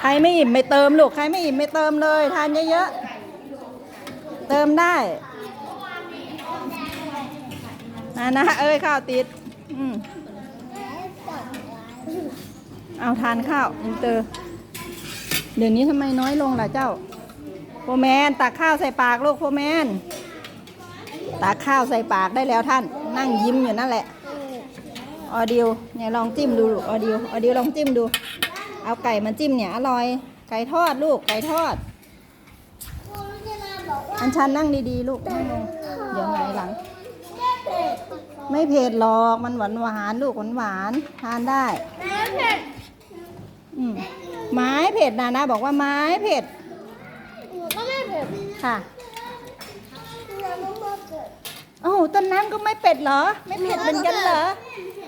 ใครไม่อิ่มไม่เติมลูก ใครไม่อิ่มไม่เติมเลย ทานเยอะๆ เติมได้ นะนะเอ้ยข้าวติด อืมเอาทานข้าวอินเตอร์ เดี๋ยวนี้ทำไมน้อยลงล่ะเจ้าโฟแมนตักข้าวใส่ปากลูกโฟแมนตักข้าวใส่ปากได้แล้วท่าน นั่งยิ้มอยู่นั่นแหละ ออดิวเนี่ยลองจิ้มดูออดิวออดิวลองจิ้มดู เอาไก่มาจิ้มเนี่ยอร่อย ไก่ทอดลูกไก่ทอด อันชันนั่งดีๆ ลูกนั่งลงเดี๋ยวไงายหลัง ไม่เผ็ดหรอกมันหวานหวานๆลูกหวานหวานๆทานได้แม่เผ็ดอืมไม้เผ็ดนะนะบอกว่าไม้เผ็ดหนูก็ไม่เผ็ดค่ะน้ำมันเผ็ดโอ้โหต้นน้ำก็ไม่เป็ดเหรอ ไม่เผ็ดเหมือนกันเหรอ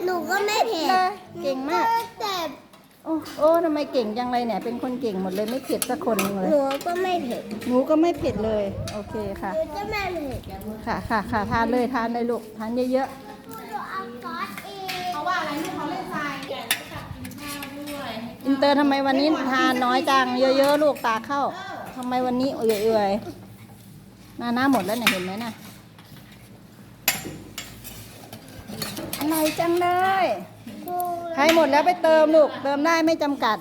หนูก็ไม่เผ็ดเลยเก่งมากแต่โอ้โอ้ทำไมเก่งจังเลยเนี่ย เป็นคนเก่งหมดเลยไม่เผ็ดสักคนหนึ่งเลย หนูก็ไม่เผ็ดหนูก็ไม่เผ็ดเลย โอเคค่ะหนูก็ไม่เผ็ดค่ะค่ะค่ะทานเลยทานเลยลูกทานเยอะหนูเอาซอสเองเพราะว่าอะไรลูกเขาเล่นทรายแกะกับกินข้าวด้วยๆ อินเตอร์ทำไมวันนี้ทานน้อยจังเยอะๆลูกตาเข้าทำไมวันนี้เอื่อยๆหน้าหน้าหมดแล้วเนี่ยเห็นไหมน่ะอร่อยจังเลย ใครหมดแล้วไปเติมลูกเติมได้ไม่จำกัด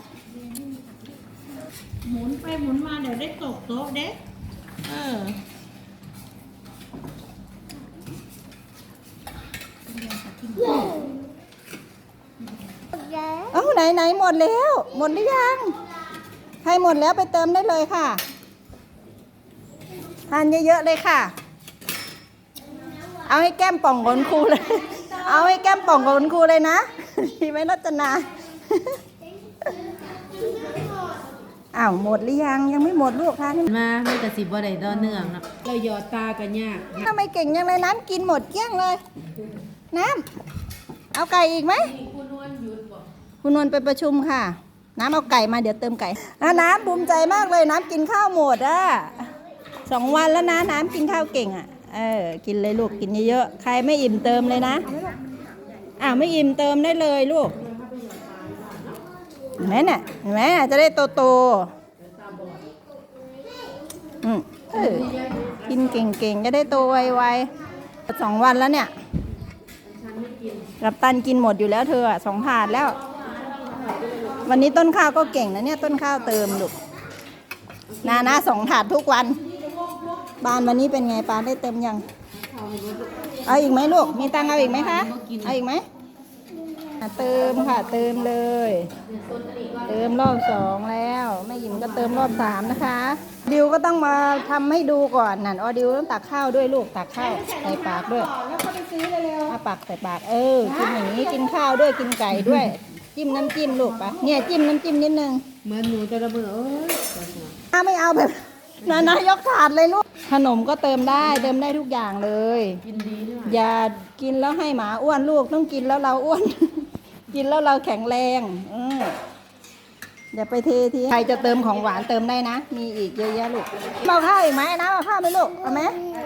หมุนไปหมุนมาเดี๋ยวได้ตกโต๊ะเด็กเออเอ้าไหนไหนหมดแล้ว หมดหรือยัง ใครหมดแล้วไปเติมได้เลยค่ะทานเยอะๆเลยค่ะ เอาให้แก้มป่องขนครูเลย เอาให้แก้มป่องขนครูเลยนะ ดีไหมรัตนาอ้าวหมดหรือยังยังไม่หมดลูกทานให้มาไม่กระสิบบ่ได้ดอนเนื่องเนาะเราหยอดตากันยากทำไมเก่งยังเลยน้ำกินหมดเกลี้ยงเลย น้ำเอาไก่อีกไหมคุณนวลไปประชุมค่ะ น้ำเอาไก่มาเดี๋ยวเติมไก่อะน้ำภูมิใจมากเลยน้ำกินข้าวหมดอะสองวันแล้วนะน้ำกินข้าวเก่งอะเออกินเลยลูกกินเยอะๆใครไม่อิ่มเติมเลยนะ อ่าวไม่อิ่มเติมได้เลยลูกเห็นไหมน่ะเห็นไหมจะได้โตโตอืมเออกินเก่งๆ จะได้โตไวๆสองวันแล้วเนี่ยกับตันกินหมดอยู่แล้วเธอสองถาดแล้ว วันนี้ต้นข้าวก็เก่งนะเนี่ยต้นข้าวเติมลูกนานะสองถาดทุกวันบานวันนี้เป็นไงปานได้เต็มยัง เอาอีกไหมลูก มีตังค์เอาอีกไหมคะ เอาอีกไหมอะเติมค่ะ เติมเลย เติมรอบสองแล้วแม่หญิงก็เติมรอบสามนะคะ ดิวก็ต้องมาทำให้ดูก่อนนั่นออดิวต้องตักข้าวด้วยลูกตักข้าวใส่ปากด้วยแล้วก็ไปซื้อเร็วอาปากใส่ปากเออกินอย่างนี้กินข้าวด้วยกินไก่ด้วย จิ้มน้ำจิ้มลูกปะเนี่ยจิ้มน้ำจิ้มนิดนึงเหมือนหนูจะระเบิดเอ้ยปวดหัวถ้าไม่เอาแบบ นะนะยกถาดเลยลูก ขนมก็เติมได้เติมได้ทุกอย่างเลย กินดีด้วยอย่ากินแล้วให้หมาอ้วนลูกต้องกินแล้วเราอ้วน กินแล้วเราแข็งแรงเอออย่าไปเททีใครจะเติมของหวานเติมได้นะ มีอีกเยอะแยะลูกเอาข้าวอีกไหมนะเอาข้าวไหมลูกเอาไหมน